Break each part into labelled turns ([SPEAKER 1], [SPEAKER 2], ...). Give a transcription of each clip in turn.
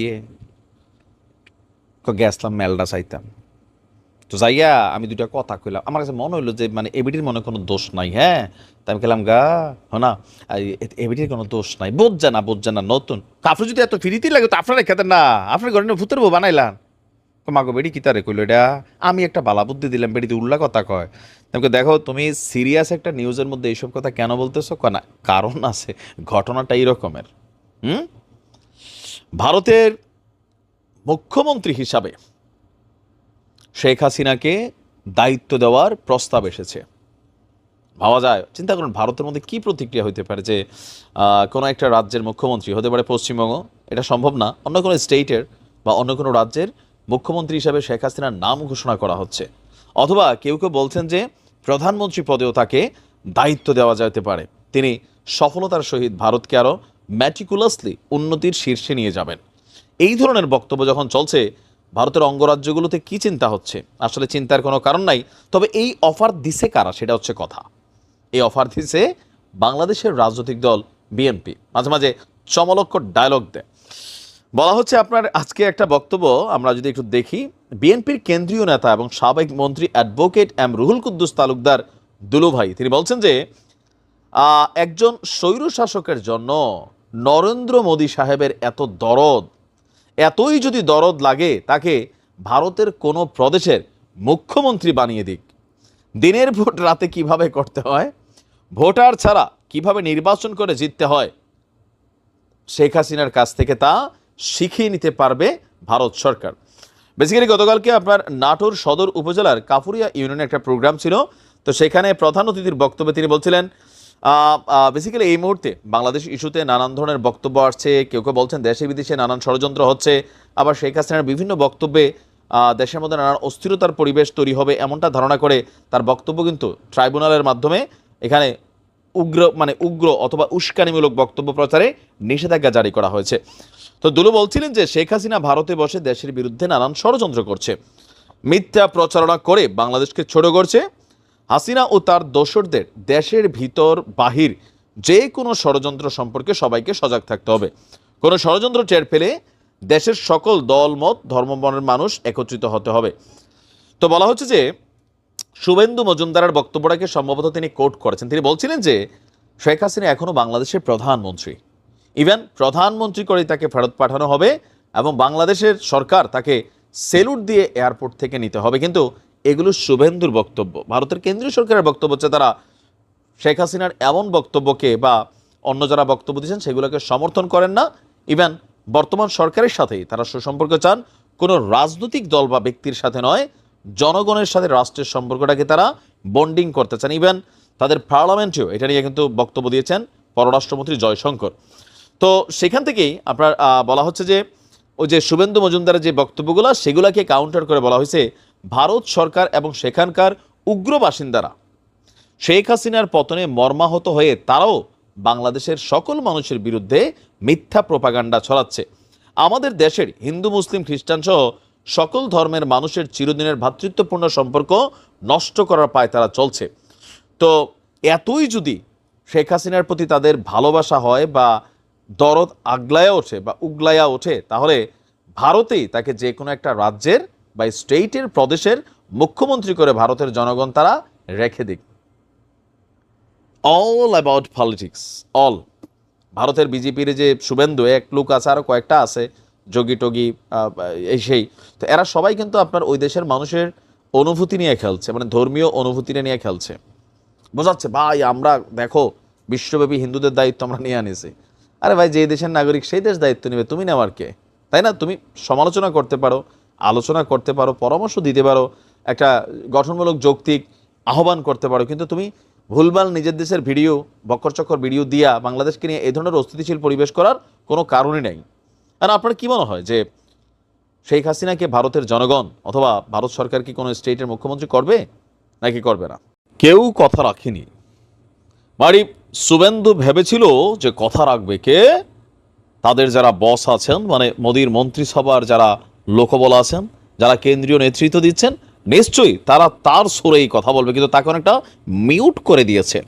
[SPEAKER 1] ইয়ে গেছলাম মেলটা চাইতাম। তো যাইয়া আমি দুটা কথা কইলাম। আমার কাছে মনে হইল যে মানে এবিটির মনে কোনো দোষ নাই হ্যাঁ? তা আমি গেলাম গা, হনা এবিটির কোনো দোষ নাই। বোঝা না বোঝা না, নতুন। আপনার যদি এত ফিরিতেই লাগে, তো আপনারা খেতেন না, আপনার ঘরে ভূতের বউ বানাইলাম। মাগো বেড়ি কিতারে কইলো, এটা আমি একটা বালা বুদ্ধি দিলাম বেড়িতে উল্লা কথা কয়। তোমাকে দেখো, তুমি সিরিয়াস একটা নিউজের মধ্যে এইসব কথা কেন বলতেছো? না, কারণ আছে, ঘটনাটা এই রকমের হুম? ভারতের মুখ্যমন্ত্রী হিসাবে শেখ হাসিনাকে দায়িত্ব দেওয়ার প্রস্তাব এসেছে। ভাবা যায়, চিন্তা করুন, ভারতের মধ্যে কি প্রতিক্রিয়া হইতে পারে যে কোনো একটা রাজ্যের মুখ্যমন্ত্রী, হতে পারে পশ্চিমবঙ্গ, এটা সম্ভব না। অন্য কোনো স্টেটের বা অন্য কোনো রাজ্যের মুখ্যমন্ত্রী হিসাবে শেখ হাসিনার নাম ঘোষণা করা হচ্ছে। অথবা কেউ কেউ বলছেন যে, প্রধানমন্ত্রী পদেও তাকে দায়িত্ব দেওয়া যেতে পারে। তিনি সফলতার সহিত ভারতকে আরও ম্যাটিকুলাসলি উন্নতির শীর্ষে নিয়ে যাবেন। এই ধরনের বক্তব্য যখন চলছে, ভারতের অঙ্গরাজ্যগুলোতে কি চিন্তা হচ্ছে? আসলে চিন্তার কোনো কারণ নাই, তবে এই অফার দিছে কারা সেটা হচ্ছে কথা। এই অফার দিছে বাংলাদেশের রাজনৈতিক দল বিএনপি। মাঝে মাঝে চমলক্ষ ডায়লগ দেয়। বলা হচ্ছে আপনার আজকে একটা বক্তব্য, আমরা যদি একটু দেখি, বিএনপির কেন্দ্রীয় নেতা এবং সাবেক মন্ত্রী অ্যাডভোকেট এম রুহুল কুদ্দুস তালুকদার দুলুভাই, তিনি বলছেন যে একজন স্বৈর শাসকের জন্য নরেন্দ্র মোদী সাহেবের এত দরদ, এতই যদি দরদ লাগে তাকে ভারতের কোনো প্রদেশের মুখ্যমন্ত্রী বানিয়ে দিক। দিনের ভোট রাতে কীভাবে করতে হয়, ভোটার ছাড়া কীভাবে নির্বাচন করে জিততে হয়, শেখ হাসিনার কাছ থেকে তা শিখিয়ে নিতে পারবে ভারত সরকার। বেসিক্যালি গতকালকে আপনার নাটোর সদর উপজেলার কাফুরিয়া ইউনিয়নে একটা প্রোগ্রাম ছিল, তো সেখানে প্রধান অতিথির বক্তব্যে তিনি বলছিলেন বেসিক্যালি এই মুহূর্তে বাংলাদেশ ইস্যুতে নানান ধরনের বক্তব্য আসছে। কেউ কেউ বলছেন দেশে বিদেশে নানান ষড়যন্ত্র হচ্ছে। আবার শেখ হাসিনার বিভিন্ন বক্তব্যে দেশের মধ্যে নানান অস্থিরতার পরিবেশ তৈরি হবে এমনটা ধারণা করে তার বক্তব্য কিন্তু ট্রাইব্যুনালের মাধ্যমে এখানে উগ্র মানে উগ্র অথবা উস্কানিমূলক বক্তব্য প্রচারে নিষেধাজ্ঞা জারি করা হয়েছে। তো দুলু বলছিলেন যে শেখ হাসিনা ভারতে বসে দেশের বিরুদ্ধে নানান ষড়যন্ত্র করছে। মিথ্যা প্রচারণা করে বাংলাদেশকে ছোট করছে। হাসিনা ও তার দোসরদের দেশের ভিতর বাহির যে কোনো ষড়যন্ত্র সম্পর্কে সবাইকে সজাগ থাকতে হবে। কোনো ষড়যন্ত্র টের পেলে দেশের সকল দল, মত ধর্মবর্ণের মানুষ একত্রিত হতে হবে। তো বলা হচ্ছে যে শুভেন্দু মজুমদারের বক্তব্যটাকে সম্ভবত তিনি কোট করেছেন। তিনি বলছিলেন যে শেখ হাসিনা এখনও বাংলাদেশের প্রধানমন্ত্রী। ইভেন প্রধানমন্ত্রী করে তাকে ফেরত পাঠানো হবে এবং বাংলাদেশের সরকার তাকে সেলুট দিয়ে এয়ারপোর্ট থেকে নিতে হবে। কিন্তু এগুলো শুভেন্দুর বক্তব্য। ভারতের কেন্দ্রীয় সরকারের বক্তব্য হচ্ছে তারা শেখ হাসিনার এমন বক্তব্যকে বা অন্য যারা বক্তব্য দিয়েছেন সেগুলোকে সমর্থন করেন না। ইভেন বর্তমান সরকারের সাথেই তারা সুসম্পর্ক চান। কোনো রাজনৈতিক দল বা ব্যক্তির সাথে নয়, জনগণের সাথে রাষ্ট্রের সম্পর্কটাকে তারা বন্ডিং করতে চান। ইভেন তাদের পার্লামেন্টেও এটা নিয়ে কিন্তু বক্তব্য দিয়েছেন পররাষ্ট্রমন্ত্রী জয়শঙ্কর। তো সেখান থেকেই আপনার বলা হচ্ছে যে ওই যে শুভেন্দু মজুমদারের যে বক্তব্যগুলো, সেগুলোকে কাউন্টার করে বলা হয়েছে ভারত সরকার এবং সেখানকার উগ্র বাসিন্দারা। শেখ হাসিনার পতনে মর্মাহত হয়ে তারাও বাংলাদেশের সকল মানুষের বিরুদ্ধে মিথ্যা প্রপাগান্ডা ছড়াচ্ছে। আমাদের দেশের হিন্দু, মুসলিম, খ্রিস্টান সহ সকল ধর্মের মানুষের চিরদিনের ভ্রাতৃত্বপূর্ণ সম্পর্ক নষ্ট করার পায় তারা চলছে। তো এতই যদি শেখ হাসিনার প্রতি তাদের ভালোবাসা হয় বা দরদ আগলায়া ওঠে বা উগলায়া ওঠে, তাহলে ভারতেই তাকে যে কোনো একটা রাজ্যের বা স্টেটের প্রদেশের মুখ্যমন্ত্রী করে ভারতের জনগণ তারা রেখে দিক। অল অ্যাবাউট পলিটিক্স অল ভারতের বিজেপির যে শুভেন্দু, এক লোক আছে আরও কয়েকটা আছে, যোগী টগি এই সেই। তো এরা সবাই কিন্তু আপনার ওই দেশের মানুষের অনুভূতি নিয়ে খেলছে মানে ধর্মীয় অনুভূতি নিয়ে খেলছে। বোঝাচ্ছে, ভাই, আমরা দেখো, বিশ্বব্যাপী হিন্দুদের দায়িত্ব আমরা নিয়ে আনিছি। আরে ভাই যে দেশের নাগরিক, সেই দেশ দায়িত্ব নেবে, তুমি নেওয়ার কে? তাই না? তুমি সমালোচনা করতে পারো আলোচনা করতে পারো, পরামর্শ দিতে পারো, একটা গঠনমূলক যৌক্তিক আহ্বান করতে পারো। কিন্তু তুমি ভুলভাল নিজের দেশের ভিডিও বক্করচক্কর ভিডিও দিয়া বাংলাদেশকে নিয়ে এই ধরনের অস্থিতিশীল পরিবেশ করার কোনো কারণই নেই। আর আপনার কী মনে হয় যে শেখ হাসিনাকে ভারতের জনগণ অথবা ভারত সরকার কি কোনো স্টেটের মুখ্যমন্ত্রী করবে, নাকি করবে না? কেউ কথা রাখেনি। বাড়ি শুভেন্দু ভেবেছিল যে কথা রাখবে কে? তাদের যারা বস আছেন মানে মোদীর মন্ত্রিসভার যারা লোকবল আছেন, যারা কেন্দ্রীয় নেতৃত্ব দিচ্ছেন, নিশ্চয়ই তারা তার সুরেই কথা বলবে, কিন্তু তাকে অনেকটা মিউট করে দিয়েছে।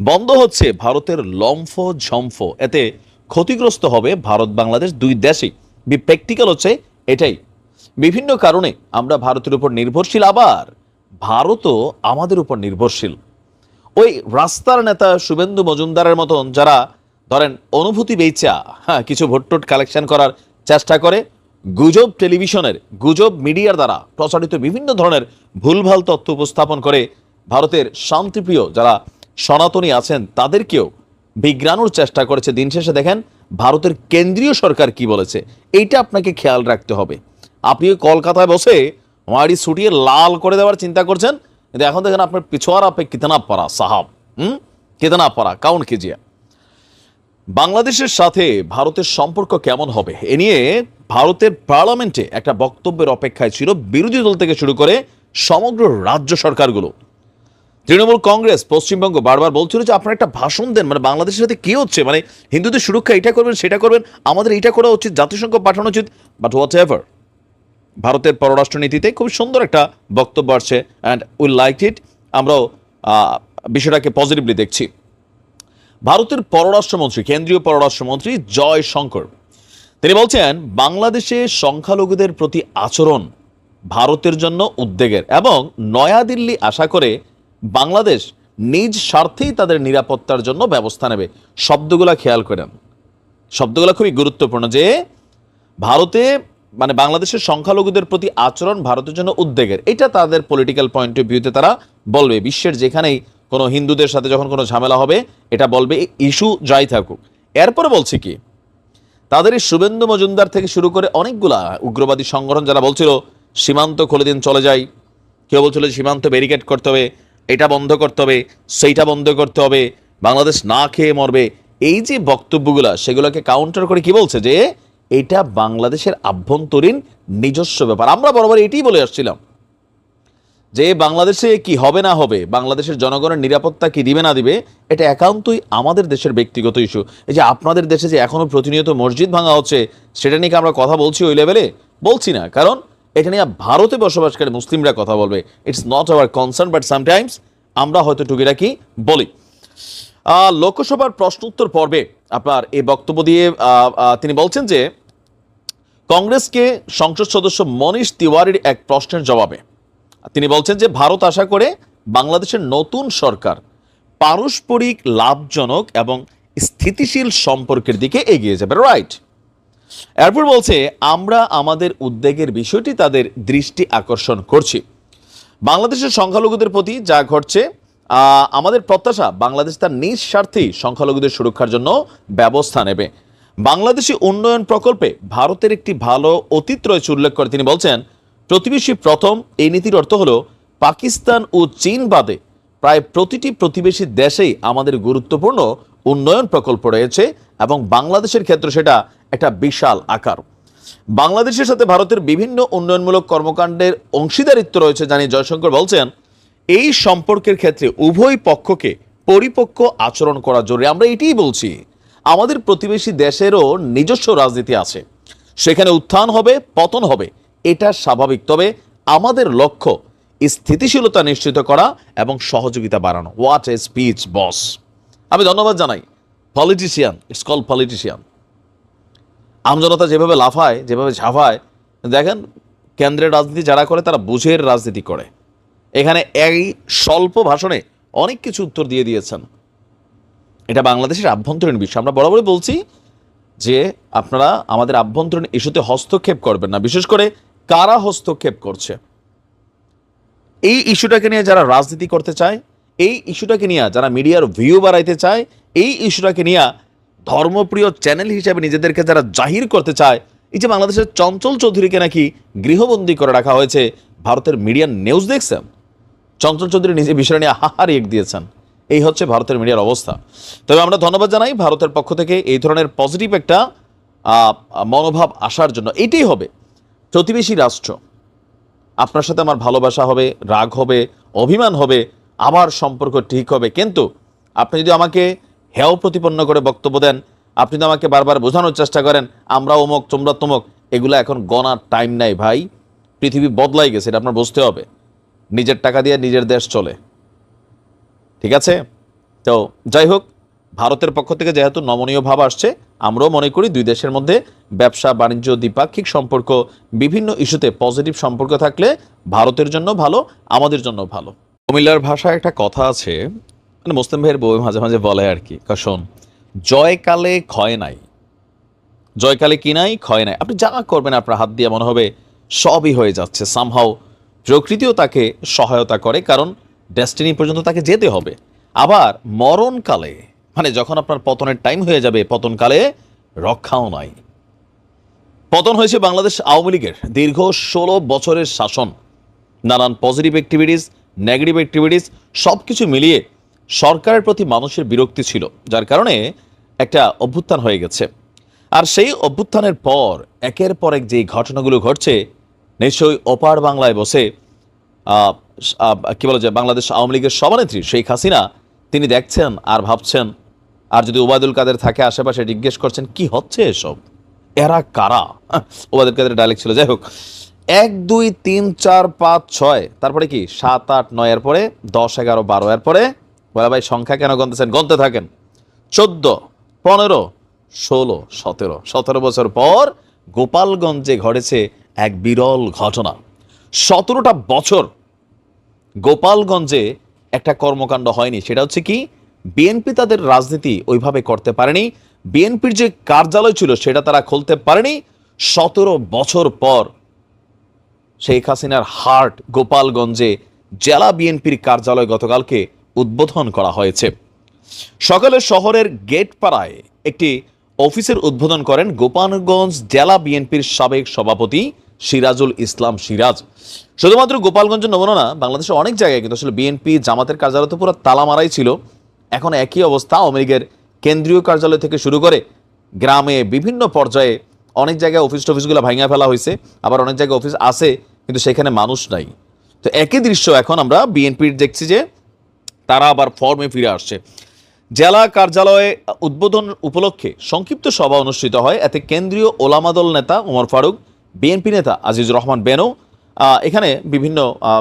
[SPEAKER 1] বন্ধ হচ্ছে ভারতের লম্ফ ঝম্ফ। এতে ক্ষতিগ্রস্ত হবে ভারত, বাংলাদেশ দুই দেশই। প্র্যাকটিক্যাল হচ্ছে এটাই। বিভিন্ন কারণে আমরা ভারতের উপর নির্ভরশীল, আবার ভারতও আমাদের উপর নির্ভরশীল। ওই রাস্তার নেতা শুভেন্দু মজুমদারের মতন যারা, ধরেন, অনুভূতি বেচা হ্যাঁ কিছু ভোটটোট কালেকশন করার চেষ্টা করে গুজব টেলিভিশনের গুজব মিডিয়ার দ্বারা প্রচারিত বিভিন্ন ধরনের ভুলভাল তথ্য উপস্থাপন করে ভারতের শান্তিপ্রিয় যারা সনাতনী আছেন, তাদেরকেও বিজ্ঞানোর চেষ্টা করেছে দিন শেষে। দেখেন, ভারতের কেন্দ্রীয় সরকার কি বলেছে, এইটা আপনাকে খেয়াল রাখতে হবে। আপনি কলকাতায় বসে মাড়ি ছুটিয়ে লাল করে দেওয়ার চিন্তা করছেন? কিন্তু এখন দেখেন আপনার পিছোয়ার আপে কিতনা পড়া, সাহাব। হুম? কিতনা পড়া, কাউন কেজিয়া বাংলাদেশের সাথে ভারতের সম্পর্ক কেমন হবে? এ নিয়ে ভারতের পার্লামেন্টে একটা বক্তব্যের অপেক্ষায় ছিল বিরোধী দল থেকে শুরু করে সমগ্র রাজ্য সরকারগুলো। তৃণমূল কংগ্রেস, পশ্চিমবঙ্গ বারবার বলছিল যে, আপনারা একটা ভাষণ দেন। মানে বাংলাদেশের সাথে কি হচ্ছে? মানে হিন্দুদের সুরক্ষা এটা করবেন, সেটা করবেন, আমাদের এটা করা উচিত, জাতিসংঘ পাঠানো উচিত বাট হোয়াট এভার ভারতের পররাষ্ট্রনীতিতে খুব সুন্দর একটা বক্তব্য আসছে অ্যান্ড উইল লাইক ইট আমরাও বিষয়টাকে পজিটিভলি দেখছি। ভারতের পররাষ্ট্রমন্ত্রী, কেন্দ্রীয় পররাষ্ট্রমন্ত্রী জয় শঙ্কর তিনি বলছেন, বাংলাদেশে সংখ্যালঘুদের প্রতি আচরণ ভারতের জন্য উদ্বেগের এবং নয়াদিল্লি আশা করে বাংলাদেশ নিজ স্বার্থেই তাদের নিরাপত্তার জন্য ব্যবস্থা নেবে। শব্দগুলা খেয়াল করেন। শব্দগুলা খুবই গুরুত্বপূর্ণ যে, ভারতে মানে বাংলাদেশের সংখ্যালঘুদের প্রতি আচরণ ভারতের জন্য উদ্বেগের। এটা তাদের পলিটিক্যাল পয়েন্ট অফ ভিউতে তারা বলবে। বিশ্বের যেখানেই কোনো হিন্দুদের সাথে যখন কোনো ঝামেলা হবে, এটা বলবে ইস্যু যাই থাকুক। এরপরে বলছে কি, তাদের এই শুভেন্দু মজুমদার থেকে শুরু করে অনেকগুলা উগ্রবাদী সংগঠন যারা বলছিল, সীমান্ত খুলে দিন, চলে যায় কেউ বলছিল সীমান্ত ব্যারিকেড করতে হবে, এটা বন্ধ করতে হবে, সেইটা বন্ধ করতে হবে, বাংলাদেশ না খেয়ে মরবে। এই যে বক্তব্যগুলা, সেগুলোকে কাউন্টার করে কি বলছে যে, এটা বাংলাদেশের আভ্যন্তরীণ নিজস্ব ব্যাপার। আমরা বরাবর এটাই বলে আসছিলাম। যে বাংলাদেশে কি হবে না হবে, বাংলাদেশের জনগণের নিরাপত্তা কি দিবে না দিবে, এটা একান্তই আমাদের দেশের ব্যক্তিগত ইস্যু এই যে আপনাদের দেশে যে এখনও প্রতিনিয়ত মসজিদ ভাঙা হচ্ছে, সেটা নিয়ে কি আমরা কথা বলছি ওই লেভেলে বলছি না, কারণ এটা নিয়ে ভারতে বসবাসকারী মুসলিমরা কথা বলবে। It's not our concern but sometimes আমরা হয়তো টুকিটাকি বলি। লোকসভার প্রশ্ন উত্তর পর্বে আপনার এই বক্তব্য দিয়ে তিনি বলছেন যে, কংগ্রেসকে সংসদ সদস্য মনীষ তিওয়ারির এক প্রশ্নের জবাবে। তিনি বলছেন যে ভারত আশা করে বাংলাদেশের নতুন সরকার পারস্পরিক লাভজনক এবং স্থিতিশীল সম্পর্কের দিকে এগিয়ে যাবে। রাইট এরপর বলছে, আমরা আমাদের উদ্বেগের বিষয়টি তাদের দৃষ্টি আকর্ষণ করছি। বাংলাদেশের সংখ্যালঘুদের প্রতি যা ঘটছে আমাদের প্রত্যাশা, বাংলাদেশ তার নিজ স্বার্থেই সংখ্যালঘুদের সুরক্ষার জন্য ব্যবস্থা নেবে। বাংলাদেশি উন্নয়ন প্রকল্পে ভারতের একটি ভালো অতীত রয়েছে, উল্লেখ করে তিনি বলছেন প্রতিবেশী প্রথম, এই নীতির অর্থ হলো পাকিস্তান ও চীন বাদে প্রায় প্রতিটি প্রতিবেশী দেশেই আমাদের গুরুত্বপূর্ণ উন্নয়ন প্রকল্প রয়েছে এবং বাংলাদেশের ক্ষেত্রে সেটা একটা বিশাল আকার। বাংলাদেশের সাথে ভারতের বিভিন্ন উন্নয়নমূলক কর্মকাণ্ডের অংশীদারিত্ব রয়েছে জানি জয়শঙ্কর বলছেন, এই সম্পর্কের ক্ষেত্রে উভয় পক্ষকে পরিপক্ক আচরণ করা জরুরি। আমরা এটাই বলছি, আমাদের প্রতিবেশী দেশেরও নিজস্ব রাজনীতি আছে। সেখানে উত্থান হবে, পতন হবে এটা স্বাভাবিক। তবে আমাদের লক্ষ্য স্থিতিশীলতা নিশ্চিত করা এবং সহযোগিতা বাড়ানো। হোয়াট এ স্পিচ বস আমি ধন্যবাদ জানাই। পলিটিশিয়ান ইটস কল পলিটিশিয়ান আমজনতা যেভাবে লাফায়, যেভাবে ঝাঁফায় দেখেন, কেন্দ্রের রাজনীতি যারা করে, তারা বুঝের রাজনীতি করে। এখানে এই স্বল্প ভাষণে অনেক কিছু উত্তর দিয়ে দিয়েছেন। এটা বাংলাদেশের আভ্যন্তরীণ বিষয় আমরা বরাবরই বলছি যে আপনারা আমাদের আভ্যন্তরীণ ইস্যুতে হস্তক্ষেপ করবেন না। বিশেষ করে কারা হস্তক্ষেপ করছে? এই ইস্যুটাকে নিয়ে যারা রাজনীতি করতে চায়, এই ইস্যুটাকে নিয়ে যারা মিডিয়ার ভিউ বাড়াইতে চায়, এই ইস্যুটাকে নিয়ে ধর্মপ্রিয় চ্যানেল হিসেবে নিজেদেরকে যারা জাহির করতে চায়, এই যে বাংলাদেশের চঞ্চল চৌধুরীকে নাকি গৃহবন্দী করে রাখা হয়েছে ভারতের মিডিয়ার নিউজ দেখছেন চঞ্চল চৌধুরী নিজে বিষয় নিয়ে হাহার এক দিয়েছেন। এই হচ্ছে ভারতের মিডিয়ার অবস্থা। তবে আমরা ধন্যবাদ জানাই ভারতের পক্ষ থেকে এই ধরনের পজিটিভ একটা মনোভাব আসার জন্য। এটাই হবে প্রতিবেশী রাষ্ট্র। আপনার সাথে আমার ভালোবাসা হবে, রাগ হবে, অভিমান হবে, আমার সম্পর্ক ঠিক হবে। কিন্তু আপনি যদি আমাকে হেয় প্রতিপন্ন করে বক্তব্য দেন, আপনি যদি আমাকে বারবার বোঝানোর চেষ্টা করেন, আমরা অমুক, তোমরা তমুক, এগুলো এখন গণার টাইম নাই ভাই। পৃথিবী বদলাই গেছে, এটা আপনার বুঝতে হবে। নিজের টাকা দিয়ে নিজের দেশ চলে। ঠিক আছে? তো যাই হোক ভারতের পক্ষ থেকে যেহেতু নমনীয় ভাব আসছে, আমরাও মনে করি দুই দেশের মধ্যে ব্যবসা, বাণিজ্য, দ্বিপাক্ষিক সম্পর্ক বিভিন্ন ইস্যুতে পজিটিভ সম্পর্ক থাকলে ভারতের জন্য ভালো, আমাদের জন্য ভালো। কুমিল্লার ভাষায় একটা কথা আছে মানে মুসলিম ভাইয়ের বই মাঝে মাঝে বলে আর কি কাশন জয়কালে ক্ষয় নাই। জয়কালে কি নাই? ক্ষয় নাই। আপনি যা করবেন, আপনার হাত দিয়ে মনে হবে সবই হয়ে যাচ্ছে। সামহাও প্রকৃতিও তাকে সহায়তা করে, কারণ ডেস্টিনি পর্যন্ত তাকে যেতে হবে। আবার মরণকালে মানে যখন আপনার পতনের টাইম হয়ে যাবে, পতনকালে রক্ষাও নাই পতন হয়েছে বাংলাদেশ আওয়ামী লীগের। দীর্ঘ ষোলো বছরের শাসন। নানান পজিটিভ অ্যাক্টিভিটিস নেগেটিভ অ্যাক্টিভিটিস সব কিছু মিলিয়ে সরকারের প্রতি মানুষের বিরক্তি ছিল, যার কারণে একটা অভ্যুত্থান হয়ে গেছে। আর সেই অভ্যুত্থানের পর, একের পর এক যে ঘটনাগুলো ঘটছে, নিশ্চয়ই ওপার বাংলায় বসে কি বলা যায় বাংলাদেশ আওয়ামী লীগের সভানেত্রী শেখ হাসিনা, তিনি দেখছেন আর ভাবছেন আর যদি ওবায়দুল কাদের থাকে আশেপাশে জিজ্ঞেস করছেন, কি হচ্ছে এসব? এরা কারা? ওবায়দুল কাদের ডায়লেক্ট ছিল, যাই হোক, এক, দুই, তিন, চার, পাঁচ, ছয়। তারপরে কি? সাত, আট, নয়ের পরে, দশ, এগারো, বারো এর পরে, বলে, ভাই, সংখ্যা কেন গনতেছেন? গনতে থাকেন। চোদ্দ, পনেরো, ষোলো, সতেরো। সতেরো বছর পর গোপালগঞ্জে ঘটেছে এক বিরল ঘটনা। সতেরোটা বছর গোপালগঞ্জে একটা কর্মকাণ্ড হয়নি। সেটা হচ্ছে কি? বিএনপি তাদের রাজনীতি ওইভাবে করতে পারেনি। বিএনপির যে কার্যালয় ছিল সেটা তারা খুলতে পারেনি। সতেরো বছর পর শেখ হাসিনার হার্ট গোপালগঞ্জে জেলা বিএনপির কার্যালয় গতকালকে উদ্বোধন করা হয়েছে। সকালে শহরের গেট পাড়ায় একটি অফিসের উদ্বোধন করেন গোপালগঞ্জ জেলা বিএনপির সাবেক সভাপতি সিরাজুল ইসলাম সিরাজ। শুধুমাত্র গোপালগঞ্জ নমুনা না, বাংলাদেশের অনেক জায়গায় কিন্তু আসলে বিএনপি জামাতের কার্যালয় তো পুরো তালা মারাই ছিল। এখন একই অবস্থা আওয়ামী লীগের কেন্দ্রীয় কার্যালয় থেকে শুরু করে গ্রামে বিভিন্ন পর্যায়ে অনেক জায়গায় অফিস টফিসগুলো ভাঙিয়া ফেলা হয়েছে, আবার অনেক জায়গায় অফিস আছে, কিন্তু সেখানে মানুষ নাই। তো একই দৃশ্য এখন আমরা বিএনপির দেখছি যে তারা আবার ফর্মে ফিরে আসছে। জেলা কার্যালয়ে উদ্বোধন উপলক্ষে সংক্ষিপ্ত সভা অনুষ্ঠিত হয়। এতে কেন্দ্রীয় ওলামাদল নেতা ওমর ফারুক, বিএনপি নেতা আজিজুর রহমান বেনো এখানে বিভিন্ন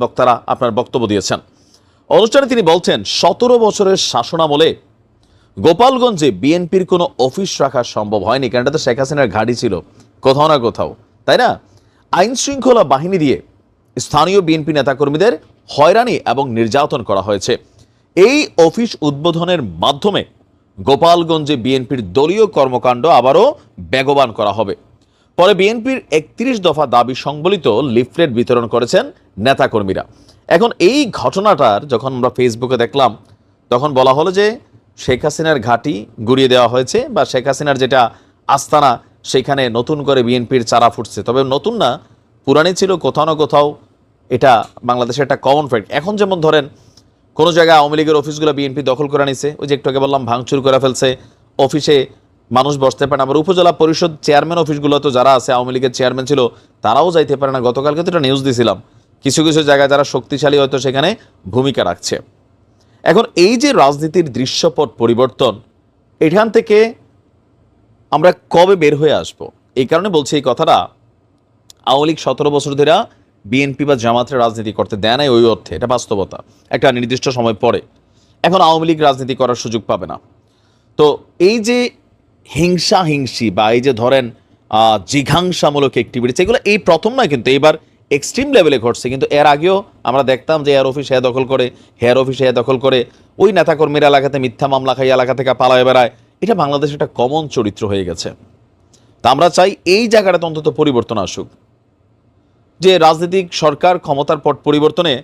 [SPEAKER 1] বক্তারা আপনার বক্তব্য দিয়েছেন। অনুষ্ঠানে তিনি বলছেন, সতেরো বছরের শাসনামলে গোপালগঞ্জে বিএনপির কোনো অফিস রাখা সম্ভব হয়নি। কারণ এটা তো শেখ হাসিনার ঘাঁটি ছিল, কোথাও না কোথাও। তাই না? আইন শৃঙ্খলা বাহিনী দিয়ে স্থানীয় বিএনপি নেতাকর্মীদের হয়রানি এবং নির্যাতন করা হয়েছে। এই অফিস উদ্বোধনের মাধ্যমে গোপালগঞ্জে বিএনপির দলীয় কর্মকাণ্ড আবারও বেগবান করা হবে। পরে বিএনপির একত্রিশ দফা দাবি সংবলিত লিফলেট বিতরণ করেছেন নেতাকর্মীরা। এখন এই ঘটনাটার যখন আমরা ফেসবুকে দেখলাম, তখন বলা হলো যে শেখ হাসিনার ঘাঁটি গুড়িয়ে দেওয়া হয়েছে বা শেখ হাসিনার যেটা আস্তানা, সেখানে নতুন করে বিএনপির চারা ফুটছে। তবে নতুন না, পুরানি ছিল কোথাও না কোথাও এটা বাংলাদেশের একটা কমন ফ্যাক্ট এখন যেমন ধরেন, কোনো জায়গায় আওয়ামী লীগের অফিসগুলো বিএনপি দখল করে নিছে, ওই যে একটু আগে বললাম, ভাঙচুর করে ফেলছে, অফিসে মানুষ বসতে পারে না। আবার উপজেলা পরিষদ চেয়ারম্যান অফিসগুলো তো যারা আছে, আওয়ামী লীগের চেয়ারম্যান ছিল, তারাও যাইতে পারে না। গতকালকে তো একটা নিউজ দিছিলাম কিছু কিছু জায়গায় যারা শক্তিশালী হয়তো সেখানে ভূমিকা রাখছে। এখন এই যে রাজনীতির দৃশ্যপট পরিবর্তন, এখান থেকে আমরা কবে বের হয়ে আসব? এই কারণে বলছি এই কথাটা। আওয়ামী লীগ সতেরো বছর ধরে বিএনপি বা জামাতের রাজনীতি করতে দেয় নাই ওই অর্থে, এটা বাস্তবতা। একটা নির্দিষ্ট সময় পরে। এখন আওয়ামী লীগ রাজনীতি করার সুযোগ পাবে না। তো এই যে হিংসা হিংসি বা এই যে ধরেন জিঘাংসামূলক অ্যাক্টিভিটিস এগুলো এই প্রথম নয় কিন্তু এবার এক্সট্রিম লেভেলে ঘটছে। কিন্তু এর আগেও আমরা দেখতাম যে এয়ার অফিস হ্যাঁ দখল করে হেয়ার অফিস হ্যাঁ দখল করে, ওই নেতাকর্মীর এলাকাতে মিথ্যা মামলা খাই এলাকা থেকে পালায় বেড়ায়। এটা বাংলাদেশে একটা কমন চরিত্র হয়ে গেছে। তা আমরা চাই এই জায়গাটাতে অন্তত পরিবর্তন আসুক। যে রাজনৈতিক সরকার ক্ষমতার পট পরিবর্তনে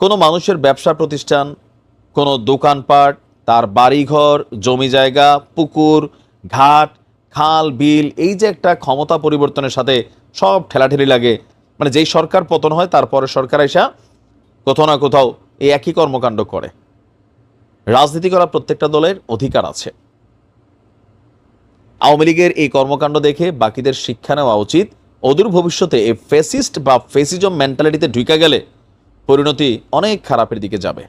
[SPEAKER 1] কোনো মানুষের ব্যবসা প্রতিষ্ঠান, কোনো দোকানপাট, তার বাড়িঘর, জমি জায়গা, পুকুর, ঘাট, খাল, বিল, এই যে একটা ক্ষমতা পরিবর্তনের সাথে সব ঠেলাঠেলি লাগে। মানে যেই সরকার পতন হয়, তারপরে সরকার এসা কোথাও না কোথাও এই একই কর্মকাণ্ড করে। রাজনীতি করা প্রত্যেকটা দলের অধিকার আছে। আওয়ামী লীগের এই কর্মকাণ্ড দেখে বাকিদের শিক্ষা নেওয়া উচিত। অদূর ভবিষ্যতে এই ফেসিস্ট বা ফেসিজম মেন্টালিটিতে ঢুকে গেলে পরিণতি অনেক খারাপের দিকে যাবে।